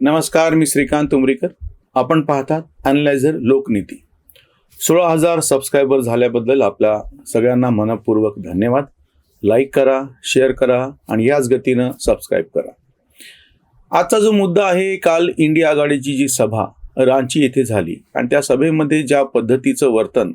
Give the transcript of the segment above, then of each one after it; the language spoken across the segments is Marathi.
नमस्कार मी श्रीकांत उमरीकर. आपण पाहतात अनलायझर लोकनीती. सोळा हजार सबस्क्रायबर झाल्याबद्दल आपल्या सगळ्यांना मनपूर्वक धन्यवाद. लाईक करा शेअर करा आणि याच गतीनं सबस्क्राईब करा. आजचा जो मुद्दा आहे काल इंडिया आघाडीची जी सभा रांची येथे झाली. आणि त्या सभेमध्ये ज्या पद्धतीचं वर्तन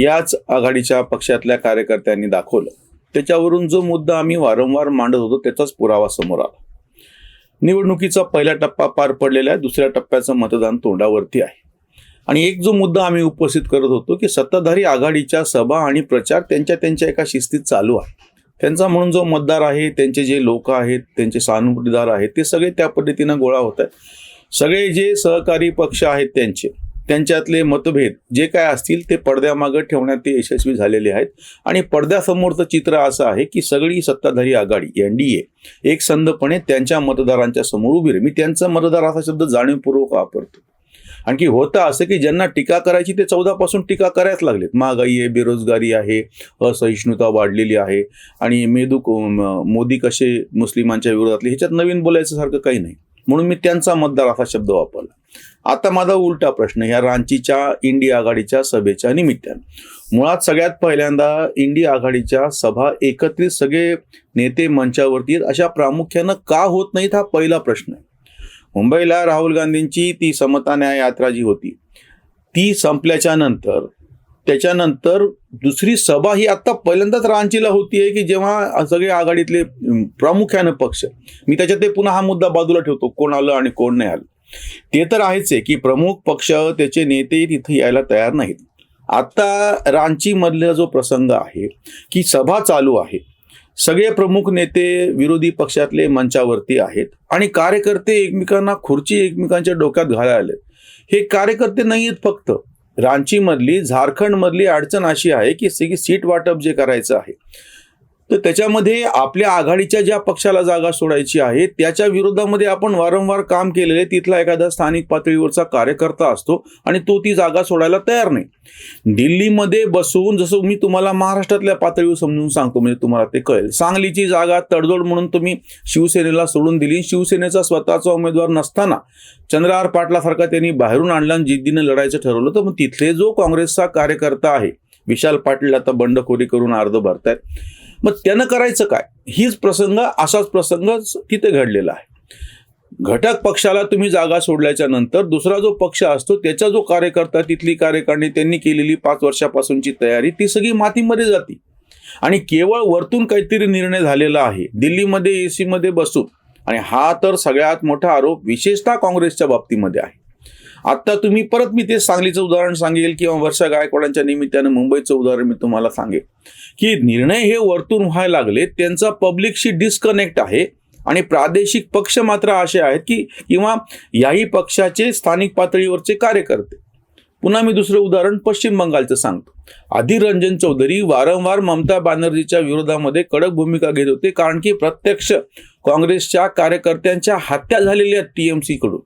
याच आघाडीच्या पक्षातल्या कार्यकर्त्यांनी दाखवलं. त्याच्यावरून जो मुद्दा आम्ही वारंवार मांडत होतो त्याचाच पुरावा समोर आला. निवडणुकीचा पहिला टप्पा पार पडलेला आहे. दुसऱ्या टप्प्याचं मतदान तोंडावरती आहे. आणि एक जो मुद्दा आम्ही उपस्थित करत होतो की सत्ताधारी आघाडीच्या सभा आणि प्रचार त्यांच्या त्यांच्या एका शिस्तीत चालू आहे. त्यांचा म्हणून जो मतदार आहे त्यांचे जे लोक आहेत त्यांचे सहानुभूतीदार आहेत ते सगळे त्या पद्धतीनं गोळा होत आहेत. सगळे जे सहकारी पक्ष आहेत त्यांचे त्यांच्यातले मतभेद जे काय असतील ते पडद्यामागं ठेवण्यात ते यशस्वी झालेले आहेत. आणि पडद्यासमोरचं चित्र असं आहे की सगळी सत्ताधारी आघाडी एन डी ए एक संधपणे त्यांच्या मतदारांच्या समोर उभी मी त्यांचा मतदार असा शब्द जाणीवपूर्वक वापरतो. आणखी होतं असं की ज्यांना टीका करायची ते चौदापासून टीका करायच लागलेत. महागाई आहे बेरोजगारी आहे असहिष्णुता वाढलेली आहे आणि मेदू मोदी कसे मुस्लिमांच्या विरोधातले ह्याच्यात नवीन बोलायचं सारखं काही नाही. म्हणून मी त्यांचा मतदार असा शब्द वापरला. आता माझा उलटा प्रश्न ह्या रांचीच्या इंडिया आघाडीच्या सभेच्या निमित्तानं. मुळात सगळ्यात पहिल्यांदा इंडिया आघाडीच्या सभा एकत्रित सगळे नेते मंचावरती अशा प्रामुख्यानं का होत नाहीत हा पहिला प्रश्न आहे. मुंबईला राहुल गांधींची ती समता न्याय यात्रा जी होती ती संपल्याच्या नंतर त्याच्यानंतर दुसरी सभा ही आत्ता पहिल्यांदाच रांचीला होतीये की जेव्हा सगळे आघाडीतले प्रामुख्यानं पक्ष मी त्याच्यात ते पुन्हा हा मुद्दा बाजूला ठेवतो कोण आलं आणि कोण नाही आलं. ते तर आहेच आहे की प्रमुख पक्ष त्याचे नेते तिथे यायला तयार नाहीत. आता रांचीमधला जो प्रसंग आहे की सभा चालू आहे. सगळे प्रमुख नेते विरोधी पक्षातले मंचावरती आहेत आणि कार्यकर्ते एकमेकांना खुर्ची एकमेकांच्या डोक्यात घालायला. हे कार्यकर्ते नाही आहेत फक्त. रांचीमधली झारखंडमधली अडचण अशी आहे की सगळी सीट वाटप जे करायचं आहे तर त्याच्यामध्ये आपल्या आघाडीच्या ज्या पक्षाला जागा सोडायची आहे त्याच्या विरोधामध्ये आपण वारंवार काम केलेले तिथला एखादा स्थानिक पातळीवरचा कार्यकर्ता असतो आणि तो ती जागा सोडायला तयार नाही. दिल्लीमध्ये बसून जसं मी तुम्हाला महाराष्ट्रातल्या पातळीवर समजून सांगतो म्हणजे तुम्हाला ते कळेल. सांगलीची जागा तडजोड म्हणून तुम्ही शिवसेनेला सोडून दिली. शिवसेनेचा स्वतःचा उमेदवार नसताना चंद्रहार पाटलासारखा त्यांनी बाहेरून आणला आणि जिद्दीनं लढायचं ठरवलं. तर मग तिथले जो काँग्रेसचा कार्यकर्ता आहे विशाल पाटील आता बंडखोरी करून अर्ध भरतायत. मग त्यानं करायचं काय? हीच प्रसंग असाच प्रसंग तिथे घडलेला आहे. घटक पक्षाला तुम्ही जागा सोडल्याच्या नंतर दुसरा जो पक्ष असतो त्याचा जो कार्यकर्ता तिथली कार्यकारणी त्यांनी केलेली पाच वर्षापासूनची तयारी ती सगळी मातीमध्ये जाते. आणि केवळ वरतून काहीतरी निर्णय झालेला आहे. दिल्लीमध्ये ए सीमध्ये बसून. आणि हा तर सगळ्यात मोठा आरोप विशेषतः काँग्रेसच्या बाबतीमध्ये आहे. आत्ता तुम्ही परत मी ते सांगलीचं उदाहरण सांगेल किंवा वर्षा गायकवाडांच्या निमित्तानं मुंबईचं उदाहरण मी तुम्हाला सांगेल. की निर्णय हे वरतून व्हायला लागले त्यांचा पब्लिकशी डिस्कनेक्ट आहे आणि प्रादेशिक पक्ष मात्र असे आहेत की किंवा याही पक्षाचे स्थानिक पातळीवरचे कार्यकर्ते. पुन्हा मी दुसरं उदाहरण पश्चिम बंगालचं सांगतो. आधी रंजन चौधरी वारंवार ममता बॅनर्जीच्या विरोधामध्ये कडक भूमिका घेत होते कारण की प्रत्यक्ष काँग्रेसच्या कार्यकर्त्यांच्या हत्या झालेल्या आहेत टी एमकडून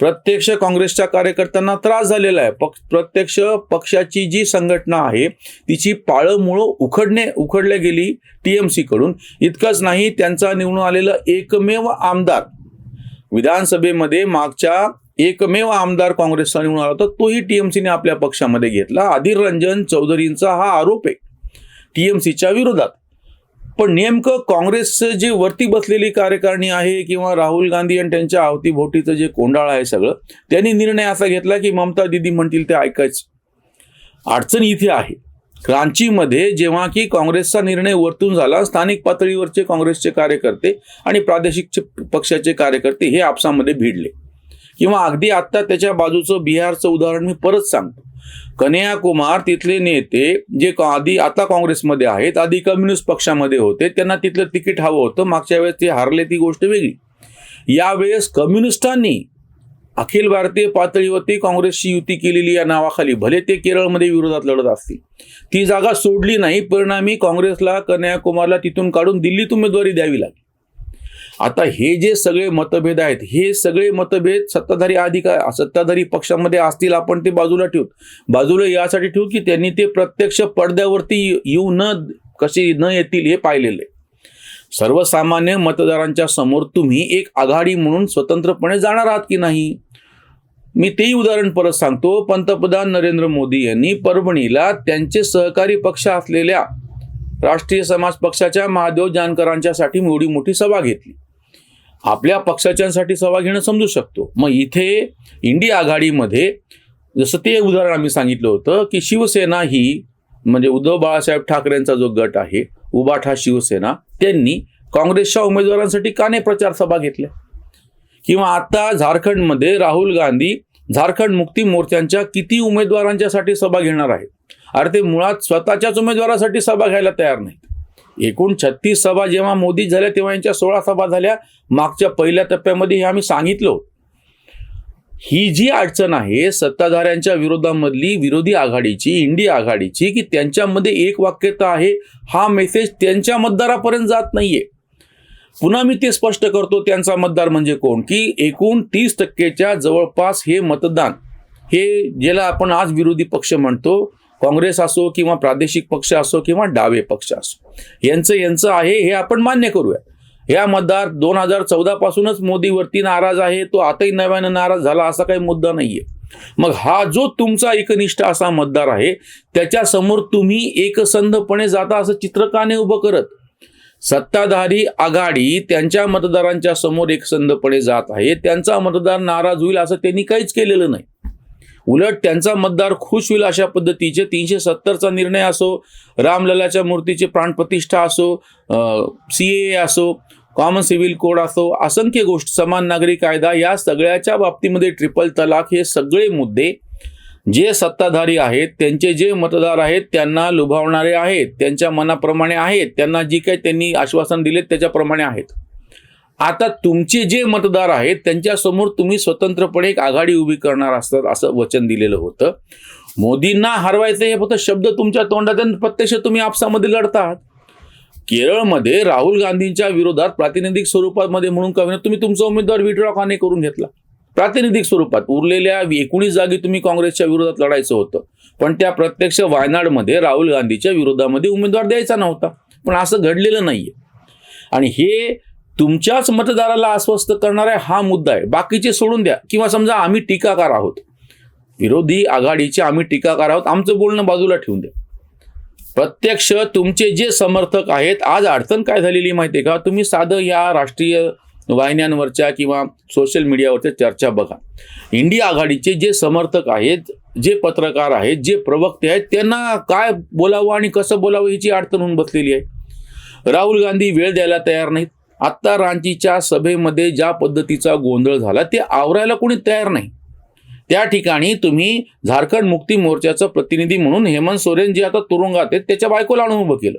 प्रत्यक्ष काँग्रेसच्या कार्यकर्त्यांना त्रास झालेला आहे. पक्ष प्रत्यक्ष पक्षाची जी संघटना आहे तिची पाळंमुळं उखडणे उखडल्या गेली टी एमकडून इतकंच नाही त्यांचा निवडून आलेला एकमेव आमदार विधानसभेमध्ये मागच्या एकमेव आमदार काँग्रेसचा निवडून आला होता तोही टीएमसीने आपल्या पक्षामध्ये घेतला. अधीर रंजन चौधरींचा हा आरोप आहे टीएमसीच्या विरोधात. पण नेमकं काँग्रेसचं जे वरती बसलेली कार्यकारिणी आहे किंवा राहुल गांधी आणि त्यांच्या अवतीभोवतीचं जे कोंडाळ आहे सगळं त्यांनी निर्णय असा घेतला की ममता दिदी म्हणतील ते ऐकायचं. अडचण इथे आहे. रांचीमध्ये जेव्हा की काँग्रेसचा निर्णय वरतून झाला स्थानिक पातळीवरचे काँग्रेसचे कार्यकर्ते आणि प्रादेशिक पक्षाचे कार्यकर्ते हे आपसामध्ये भिडले. किंवा अगदी आत्ता त्याच्या बाजूचं बिहारचं उदाहरण मी परत सांगतो. कन्हैया कुमार तिथले नेते जे का- आधी आता काँग्रेसमध्ये आहेत आधी कम्युनिस्ट पक्षामध्ये होते त्यांना तिथलं तिकीट हवं होतं मागच्या वेळेस ते हारले ती गोष्ट वेगळी. यावेळेस कम्युनिस्टांनी अखिल भारतीय पातळीवरती काँग्रेसची युती केलेली या नावाखाली भले ते केरळमध्ये विरोधात लढत असतील ती जागा सोडली नाही परिणामी काँग्रेसला कन्याकुमारला तिथून काढून दिल्लीत उमेदवारी द्यावी लागली. आता हे जे सगळे मतभेद आहेत हे सगळे मतभेद सत्ताधारी अधिकार सत्ताधारी पक्षामध्ये असतील आपण ते बाजूला ठेवू. बाजूला यासाठी ठेवू की त्यांनी ते प्रत्यक्ष पडद्यावरती येऊ न कसे न येतील हे पाहिलेले सर्वसामान्य मतदारांच्या समोर तुम्ही एक आघाडी म्हणून स्वतंत्रपणे जाणार आहात की नाही? मी तेही उदाहरण परत सांगतो. पंतप्रधान नरेंद्र मोदी यांनी परभणीला त्यांचे सहकारी पक्ष असलेल्या राष्ट्रीय समाज पक्षाच्या महादेव जानकरांच्यासाठी एवढी मोठी सभा घेतली. आपल्या पक्षाच्यांसाठी सभा घेणं समजू शकतो. मग इथे इंडिया आघाडीमध्ये जसं ते उदाहरण आम्ही सांगितलं होतं की शिवसेना ही म्हणजे उद्धव बाळासाहेब ठाकरेंचा जो गट आहे उबाठा शिवसेना त्यांनी काँग्रेसच्या उमेदवारांसाठी का नाही प्रचार सभा घेतल्या? किंवा आता झारखंडमध्ये राहुल गांधी झारखंड मुक्ती मोर्चांच्या किती उमेदवारांच्यासाठी सभा घेणार आहेत? अरे ते मुळात स्वतःच्याच उमेदवारासाठी सभा घ्यायला तयार नाहीत. एकूण छत्तीस सभा जेव्हा मोदी झाल्या तेव्हा यांच्या सोळा सभा झाल्या. मागच्या पहिल्या टप्प्यामध्ये हे आम्ही सांगितलो. ही जी अडचण आहे सत्ताधाऱ्यांच्या विरोधामधली विरोधी आघाडीची इंडिया आघाडीची की त्यांच्यामध्ये एक वाक्यता आहे हा मेसेज त्यांच्या मतदारापर्यंत जात नाहीये. पुन्हा मी ते स्पष्ट करतो त्यांचा मतदार म्हणजे कोण? की एकूण तीस टक्केच्या जवळपास हे मतदान हे ज्याला आपण आज विरोधी पक्ष म्हणतो काँग्रेस असो किंवा प्रादेशिक पक्ष असो किंवा डावे पक्ष असो. यांचं यांचं आहे हे आपण मान्य करूया. या मतदार दोन हजार चौदा पासूनच मोदीवरती नाराज आहे तो आताही नव्यानं नाराज झाला असा काही मुद्दा नाहीये. मग हा जो तुमचा एकनिष्ठ असा मतदार आहे त्याच्यासमोर तुम्ही एकसंधपणे जाता असं चित्र का नाही उभं करत. सत्ताधारी आघाडी त्यांच्या मतदारांच्या समोर एकसंधपणे जात आहे त्यांचा मतदार नाराज होईल असं त्यांनी काहीच केलेलं नाही. उलट त्यांचा मतदार खुश होईल अशा पद्धतीचे तीनशे सत्तरचा निर्णय असो रामललाच्या मूर्तीची प्राणप्रतिष्ठा असो सी ए असो कॉमन सिव्हिल कोड असो असंख्य गोष्ट समान नागरी कायदा या सगळ्याच्या बाबतीमध्ये ट्रिपल तलाक हे सगळे मुद्दे जे सत्ताधारी आहेत त्यांचे जे मतदार आहेत त्यांना लुभावणारे आहेत त्यांच्या मनाप्रमाणे आहेत त्यांना जी काही त्यांनी आश्वासन दिले त्याच्याप्रमाणे आहेत. आता तुमचे जे मतदार आहेत त्यांच्यासमोर तुम्ही स्वतंत्रपणे एक आघाडी उभी करणार असतात असं वचन दिलेलं होतं. मोदींना हरवायचं हे फक्त शब्द तुमच्या तोंडात आणि प्रत्यक्ष तुम्ही आपसामध्ये लढतात. केरळमध्ये राहुल गांधींच्या विरोधात प्रातिनिधिक स्वरूपामध्ये म्हणून कमी तुम्ही तुमचा उमेदवार विड्रॉ खाने करून घेतला. प्रातिनिधिक स्वरूपात उरलेल्या एकोणीस जागी तुम्ही काँग्रेसच्या विरोधात लढायचं होतं. पण त्या प्रत्यक्ष वायनाडमध्ये राहुल गांधीच्या विरोधामध्ये उमेदवार द्यायचा नव्हता. पण असं घडलेलं नाहीये. आणि हे तुमच्याच मतदाराला अस्वस्थ करणारा हा मुद्दा आहे. बाकीचे सोडून द्या. किंवा समजा आम्ही टीकाकार आहोत. विरोधी आघाडीचे आम्ही टीकाकार आहोत. आमचं बोलणं बाजूला ठेवून द्या. प्रत्यक्ष तुमचे जे समर्थक आहेत आज अडचण काय झालेली माहिती आहे का? तुम्ही साधं या राष्ट्रीय वाहिन्यांवरच्या किंवा सोशल मीडियावरच्या चर्चा बघा. इंडिया आघाडीचे जे समर्थक आहेत जे पत्रकार आहेत जे प्रवक्ते आहेत त्यांना काय बोलावं आणि कसं बोलावं याची अडचण होऊन बसलेली आहे. राहुल गांधी वेळ द्यायला तयार नाहीत. आत्ता रांचीच्या सभेमध्ये ज्या पद्धतीचा गोंधळ झाला ते आवरायला कोणी तयार नाही. त्या ठिकाणी तुम्ही झारखंड मुक्ती मोर्चाचं प्रतिनिधी म्हणून हेमंत सोरेन जे आता तुरुंगात आहेत त्याच्या बायकोला आणून उभं केलं.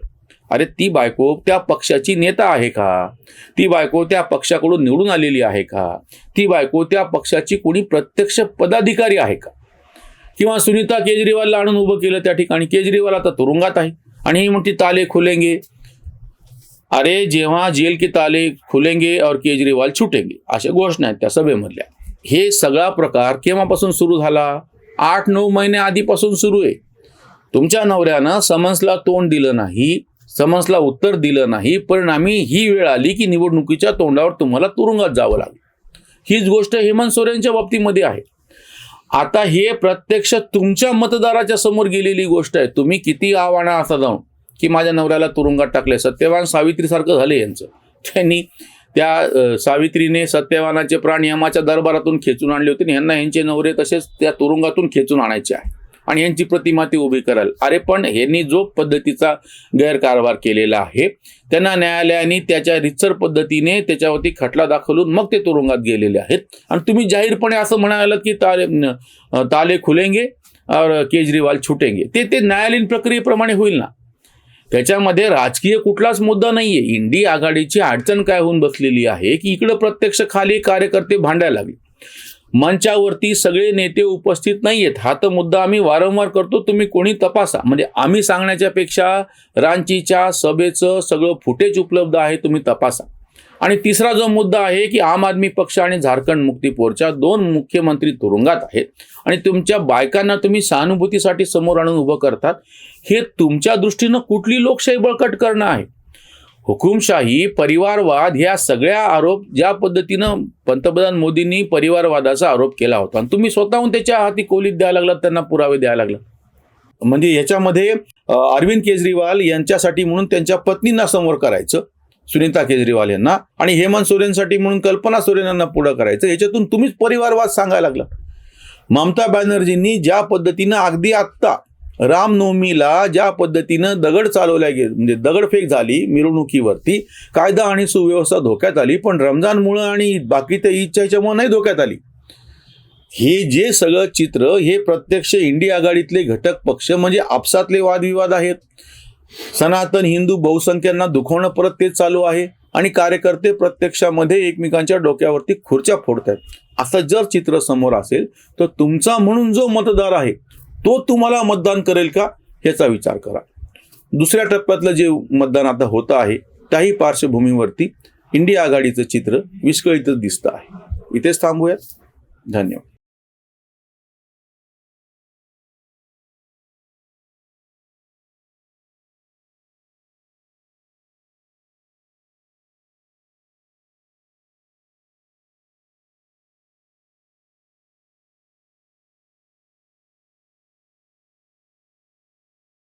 अरे ती बायको त्या पक्षाची नेता आहे का? ती बायको त्या पक्षाकडून निवडून आलेली आहे का? ती बायको त्या पक्षाची कोणी प्रत्यक्ष पदाधिकारी आहे का? किंवा सुनीता केजरीवालला आणून उभं केलं त्या ठिकाणी? केजरीवाल आता तुरुंगात आहे. आणि ही म्हणती ताले खुलेंगे. अरे जेव्हा जेल के ताले खुलेंगे और केजरीवाल छुटेंगे अशा घोषणा आहेत त्या सभेमधल्या. हे सगळा प्रकार केव्हापासून सुरू झाला? आठ नऊ महिने आधीपासून सुरू आहे. तुमच्या नवऱ्यानं समन्सला तोंड दिलं नाही समन्सला उत्तर दिलं नाही परिणामी ही वेळ आली की निवडणुकीच्या तोंडावर तुम्हाला तुरुंगात जावं लागलं. हीच गोष्ट हेमंत सोरेनच्या बाबतीमध्ये आहे. आता हे प्रत्यक्ष तुमच्या मतदाराच्या समोर गेलेली गोष्ट आहे. तुम्ही किती आव्हाना असा जाऊन. की माझ्या नवऱ्याला तुरुंगात टाकले सत्यवान सावित्रीसारखं झाले यांचं. त्यांनी त्या सावित्रीने सत्यवानाचे प्राण यमाच्या दरबारातून खेचून आणले होते आणि यांना यांचे नवरे तसेच त्या तुरुंगातून खेचून आणायचे आहे. आणि यांची प्रतिमा ती उभी कराल. अरे पण यांनी जो पद्धतीचा गैरकारभार केलेला आहे त्यांना न्यायालयाने त्याच्या रितसर पद्धतीने त्याच्यावरती खटला दाखवून मग ते तुरुंगात गेलेले आहेत. आणि तुम्ही जाहीरपणे असं म्हणालात की ताले ताले खुलेंगे और केजरीवाल छुटेंगे. ते ते न्यायालयीन प्रक्रियेप्रमाणे होईल ना? त्याच्यामध्ये राजकीय कुठलाच मुद्दा नाहीये. इंडी आघाडीची अडचण काय होऊन बसलेली आहे की इकडं प्रत्यक्ष खाली कार्यकर्ते भांडायला लागले. मंचावरती सगळे नेते उपस्थित नाहीयेत. हा तर मुद्दा आम्ही वारंवार करतो. तुम्ही कोणी तपासा. म्हणजे आम्ही सांगण्याच्या पेक्षा रांचीच्या सभेचं सगळं फुटेज उपलब्ध आहे तुम्ही तपासा. आणि तिसरा जो मुद्दा आहे की आम आदमी पक्ष आणि झारखंड मुक्ती मोर्चा दोन मुख्यमंत्री तुरुंगात आहेत. आणि तुमच्या बायकांना तुम्ही सहानुभूतीसाठी समोर आणून उभं करतात. हे तुमच्या दृष्टीनं कुठली लोकशाही बळकट करणं आहे? हुकुमशाही परिवारवाद ह्या सगळ्या आरोप ज्या पद्धतीनं पंतप्रधान मोदींनी परिवारवादाचा आरोप केला होता. आणि तुम्ही स्वतःहून त्याच्या हाती कोलीत द्यायला लागलात त्यांना पुरावे द्यायला लागला म्हणजे याच्यामध्ये अरविंद केजरीवाल यांच्यासाठी म्हणून त्यांच्या पत्नींना समोर करायचं. सुनीता केजरीवाल यांना आणि हेमंत सोरेनसाठी म्हणून कल्पना सोरेन यांना पुढं करायचं. याच्यातून तुम्हीच परिवारवाद सांगायला लागला. ममता बॅनर्जींनी ज्या पद्धतीनं अगदी आत्ता रामनवमीला ज्या पद्धतीनं दगड चालवल्या गे म्हणजे दगडफेक झाली मिरवणुकीवरती कायदा आणि सुव्यवस्था धोक्यात आली पण रमजानमुळं आणि बाकीच्या ईदच्या ह्याच्यामुळं नाही धोक्यात आली. हे जे सगळं चित्र हे प्रत्यक्ष इंडिया आघाडीतले घटक पक्ष म्हणजे आपसातले वादविवाद आहेत सनातन हिंदू बहुसंख्यांना दुखवणं परत तेच चालू आहे आणि कार्यकर्ते प्रत्यक्षामध्ये एकमेकांच्या डोक्यावरती खुर्च्या फोडत आहेत असं जर चित्र समोर असेल तर तुमचा म्हणून जो मतदार आहे तो तुम्हाला मतदान करेल का? ह्याचा विचार करा. दुसऱ्या टप्प्यातलं जे मतदान आता होतं आहे त्याही पार्श्वभूमीवरती इंडिया आघाडीचं चित्र विस्कळीतच दिसतं आहे. इथेच थांबूयात. धन्यवाद.